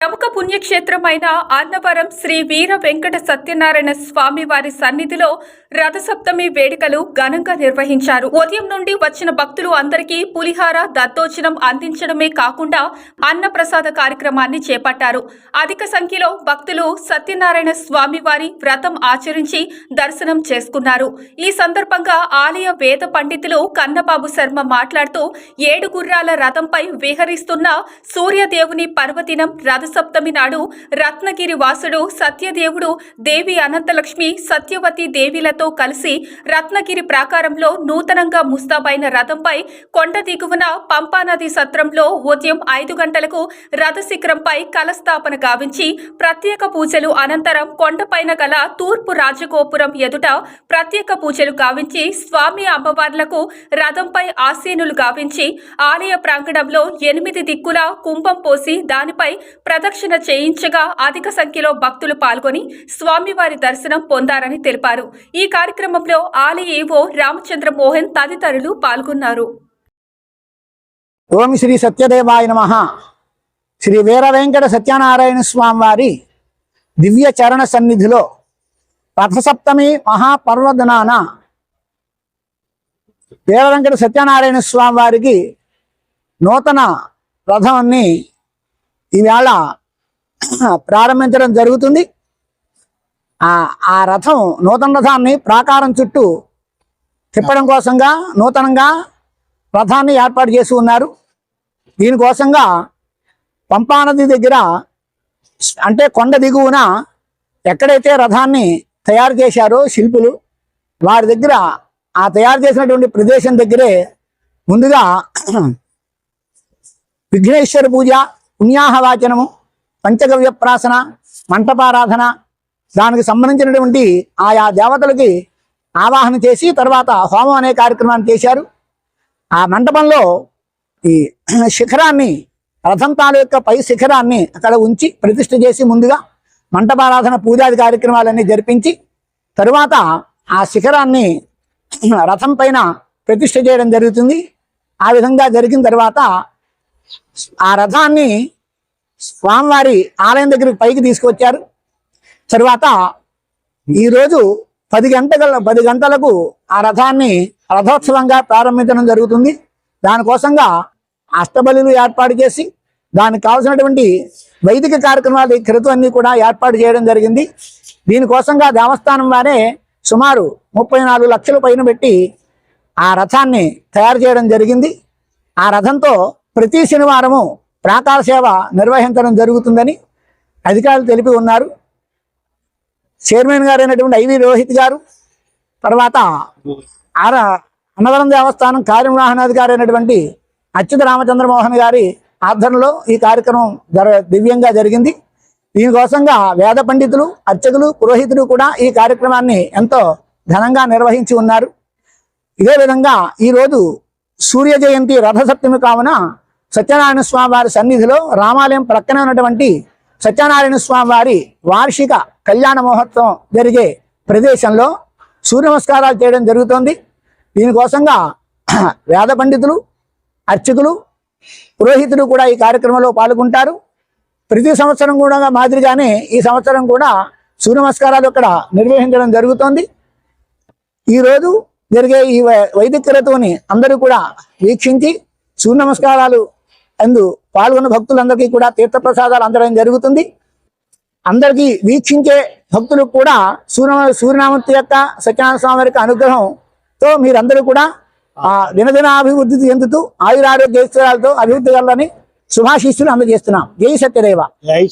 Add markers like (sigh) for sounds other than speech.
ప్రముఖ పుణ్యక్షేత్రమైన అన్నవరం శ్రీ వీర వెంకట సత్యనారాయణ స్వామి వారి సన్నిధిలో రథసప్తమి వేడుకలు ఘనంగా నిర్వహించారు. ఉదయం నుండి వచ్చిన భక్తులు అందరికీ పులిహార దత్తోజనం అందించడమే కాకుండా అన్నప్రసాద కార్యక్రమాన్ని చేపట్టారు. అధిక సంఖ్యలో భక్తులు సత్యనారాయణ స్వామి వారి వ్రతం ఆచరించి దర్శనం చేసుకున్నారు. ఈ సందర్భంగా ఆలయ వేద పండితులు కన్నబాబు శర్మ మాట్లాడుతూ ఏడు గుర్రాల రథంపై విహరిస్తున్న సూర్యదేవుని పర్వదినం రథసప్తమి నాడు రత్నగిరి వాసుడు సత్యదేవుడు దేవి అనంతలక్ష్మి సత్యవతి దేవిలతో కలిసి రత్నగిరి ప్రాకారంలో నూతనంగా ముస్తాబైన రథంపై కొండ దిగువన పంపానది సత్రంలో ఉదయం ఐదు గంటలకు రథ శిఖరంపై కలస్థాపన గావించి ప్రత్యేక పూజలు అనంతరం కొండపైన గల తూర్పు రాజగోపురం ఎదుట ప్రత్యేక పూజలు గావించి స్వామి అమ్మవార్లకు రథంపై ఆసీనులు గావించి ఆలయ ప్రాంగణంలో ఎనిమిది దిక్కుల కుంభం పోసి దానిపై ప్రదక్షిణ చేయించగా అధిక సంఖ్యలో భక్తులు పాల్గొని స్వామివారి దర్శనం పొందారని తెలిపారు. ఈ కార్యక్రమంలో ఆలయ ఈవో రామచంద్ర మోహన్ తదితరులు పాల్గొన్నారు. ఓం శ్రీ సత్యదేవాయ నమ. శ్రీ వీర వెంకట సత్యనారాయణ స్వామి వారి దివ్య చరణ సన్నిధిలో రథసప్తమి మహాపర్వదనాన వీర వెంకట సత్యనారాయణ స్వామి వారికి నూతన రథాన్ని ఈవేళ ప్రారంభించడం జరుగుతుంది. ఆ ఆ రథం నూతన రథాన్ని ప్రాకారం చుట్టూ తిప్పడం కోసంగా నూతనంగా రథాన్ని ఏర్పాటు చేసి ఉన్నారు. దీనికోసంగా పంపానది దగ్గర అంటే కొండ దిగువన ఎక్కడైతే రథాన్ని తయారు చేశారో శిల్పులు వారి దగ్గర ఆ తయారు చేసినటువంటి ప్రదేశం దగ్గరే ముందుగా విఘ్నేశ్వర పూజ పుణ్యాహవాచనము పంచగవ్య ప్రాసన మంటపారాధన దానికి సంబంధించినటువంటి ఆయా దేవతలకి ఆవాహన చేసి తర్వాత హోమం అనే కార్యక్రమాన్ని చేశారు. ఆ మంటపంలో ఈ శిఖరాన్ని రథంతాల యొక్క పై శిఖరాన్ని అక్కడ ఉంచి ప్రతిష్ఠ చేసి ముందుగా మంటపారాధన పూజాది కార్యక్రమాలన్నీ జరిపించి తరువాత ఆ శిఖరాన్ని రథం పైన ప్రతిష్ఠ చేయడం జరుగుతుంది. ఆ విధంగా జరిగిన తర్వాత ఆ రథాన్ని స్వామివారి ఆలయం దగ్గరికి పైకి తీసుకొచ్చారు. తరువాత ఈరోజు పది గంటల పది గంటలకు ఆ రథాన్ని రథోత్సవంగా ప్రారంభించడం జరుగుతుంది. దానికోసంగా అష్టబలులు ఏర్పాటు చేసి దానికి కావాల్సినటువంటి వైదిక కార్యక్రమాలు క్రితం కూడా ఏర్పాటు చేయడం జరిగింది. దీనికోసంగా దేవస్థానం వారే సుమారు ముప్పై నాలుగు లక్షల పైన పెట్టి ఆ రథాన్ని తయారు చేయడం జరిగింది. ఆ రథంతో ప్రతి శనివారము ప్రాకార సేవ నిర్వహించడం జరుగుతుందని అధికారులు తెలిపి ఉన్నారు. చైర్మన్ గారు అయినటువంటి ఐవి రోహిత్ గారు తర్వాత ఆర అన్నవరం దేవస్థానం కార్యనిర్వహణాధికారి అయినటువంటి అచ్యుత రామచంద్రమోహన్ గారి ఆధ్వర్యంలో ఈ కార్యక్రమం జర దివ్యంగా జరిగింది. దీనికోసంగా వేద పండితులు అర్చకులు పురోహితులు కూడా ఈ కార్యక్రమాన్ని ఎంతో ఘనంగా నిర్వహించి ఉన్నారు. ఇదే విధంగా ఈరోజు సూర్య జయంతి రథసప్తమి కావున సత్యనారాయణ స్వామి వారి సన్నిధిలో రామాలయం ప్రక్కనే ఉన్నటువంటి సత్యనారాయణ స్వామి వారి వార్షిక కళ్యాణ మహోత్సవం జరిగే ప్రదేశంలో సూర్య నమస్కారాలు చేయడం జరుగుతోంది. దీనికోసంగా (clears throat) వేద పండితులు అర్చకులు పురోహితులు కూడా ఈ కార్యక్రమంలో పాల్గొంటారు. ప్రతి సంవత్సరం కూడా మాదిరిగానే ఈ సంవత్సరం కూడా సూర్య నమస్కారాలు ఇక్కడ నిర్వహించడం జరుగుతోంది. ఈరోజు జరిగే ఈ వై- వైదిక రతువుని అందరూ కూడా వీక్షించి సూర్య నమస్కారాలు అందు పాల్గొన్న భక్తులందరికీ కూడా తీర్థప్రసాదాలు అందడం జరుగుతుంది. అందరికీ వీక్షించే భక్తులకు కూడా సూర్య సూర్యనామూర్తి యొక్క సత్యనారాయణ స్వామి యొక్క అనుగ్రహంతో మీరందరూ కూడా ఆ దినదిన అభివృద్ధి చెందుతూ ఆయురారోగ్య ఐశ్వర్యాలతో అభివృద్ధి కలని శుభాశీస్సులు అందజేస్తున్నాం. జై సత్యదేవ. జై